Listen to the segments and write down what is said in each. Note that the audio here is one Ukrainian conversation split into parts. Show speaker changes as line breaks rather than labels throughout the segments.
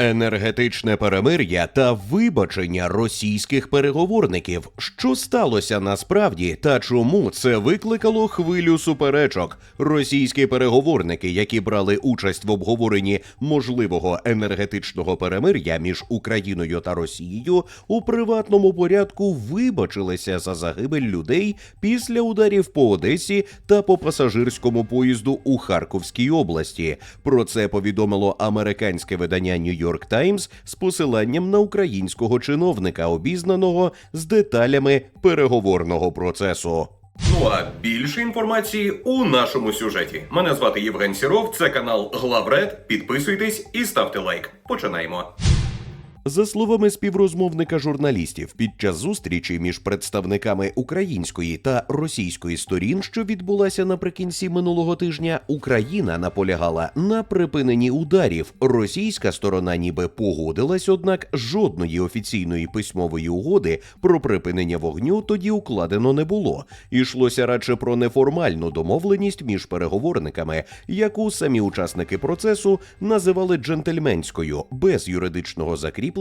Енергетичне перемир'я та вибачення російських переговорників. Що сталося насправді та чому це викликало хвилю суперечок? Російські переговорники, які брали участь в обговоренні можливого енергетичного перемир'я між Україною та Росією, у приватному порядку вибачилися за загибель людей після ударів по Одесі та по пасажирському поїзду у Харківській області. Про це повідомило американське видання New York Таймс з посиланням на українського чиновника, обізнаного з деталями переговорного процесу.
Ну а більше інформації у нашому сюжеті. Мене звати Євген Сіров, це канал Главред. Підписуйтесь і ставте лайк. Починаємо.
За словами співрозмовника журналістів, під час зустрічі між представниками української та російської сторін, що відбулася наприкінці минулого тижня, Україна наполягала на припиненні ударів. Російська сторона ніби погодилась, однак жодної офіційної письмової угоди про припинення вогню тоді укладено не було. Ішлося радше про неформальну домовленість між переговорниками, яку самі учасники процесу називали джентльменською, без юридичного закріплення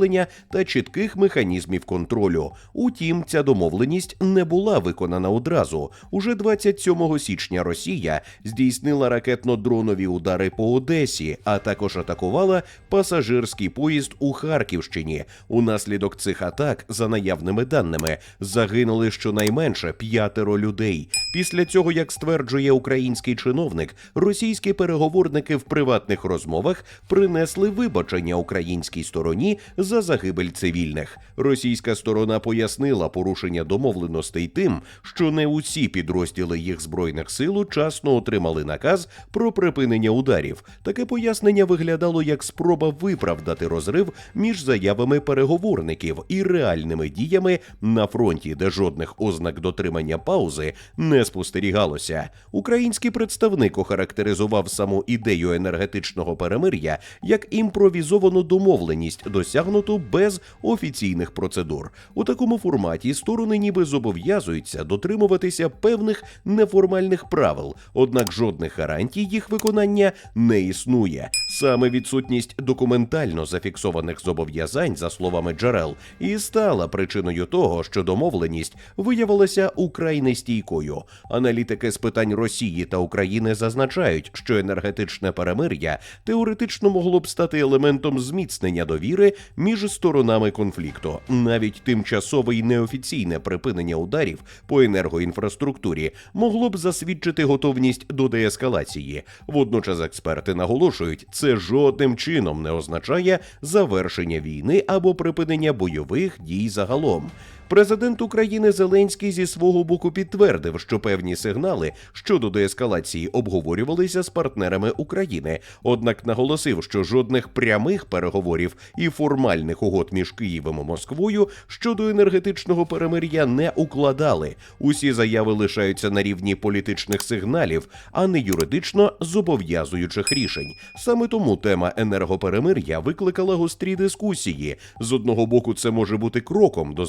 та чітких механізмів контролю. Утім, ця домовленість не була виконана одразу. Уже 27 січня Росія здійснила ракетно-дронові удари по Одесі, а також атакувала пасажирський поїзд у Харківщині. Унаслідок цих атак, за наявними даними, загинули щонайменше п'ятеро людей. Після цього, як стверджує український чиновник, російські переговорники в приватних розмовах принесли вибачення українській стороні за загибель цивільних. Російська сторона пояснила порушення домовленостей тим, що не усі підрозділи їх збройних сил учасно отримали наказ про припинення ударів. Таке пояснення виглядало як спроба виправдати розрив між заявами переговорників і реальними діями на фронті, де жодних ознак дотримання паузи не спостерігалося. Український представник охарактеризував саму ідею енергетичного перемир'я як імпровізовану домовленість, досягнуту без офіційних процедур. У такому форматі сторони ніби зобов'язуються дотримуватися певних неформальних правил, однак жодних гарантій їх виконання не існує. Саме відсутність документально зафіксованих зобов'язань, за словами джерел, і стала причиною того, що домовленість виявилася украй нестійкою. Аналітики з питань Росії та України зазначають, що енергетичне перемир'я теоретично могло б стати елементом зміцнення довіри між сторонами конфлікту. Навіть тимчасове і неофіційне припинення ударів по енергоінфраструктурі могло б засвідчити готовність до деескалації. Водночас експерти наголошують, це жодним чином не означає завершення війни або припинення бойових дій загалом. Президент України Зеленський зі свого боку підтвердив, що певні сигнали щодо деескалації обговорювалися з партнерами України, однак наголосив, що жодних прямих переговорів і формальних угод між Києвом і Москвою щодо енергетичного перемир'я не укладали. Усі заяви лишаються на рівні політичних сигналів, а не юридично зобов'язуючих рішень. Саме тому тема енергоперемир'я викликала гострі дискусії. З одного боку, це може бути кроком до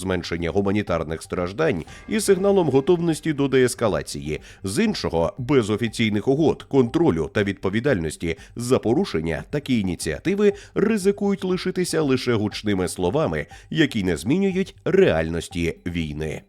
зменшення гуманітарних страждань і сигналом готовності до деескалації. З іншого, без офіційних угод, контролю та відповідальності за порушення такі ініціативи ризикують лишитися лише гучними словами, які не змінюють реальності війни.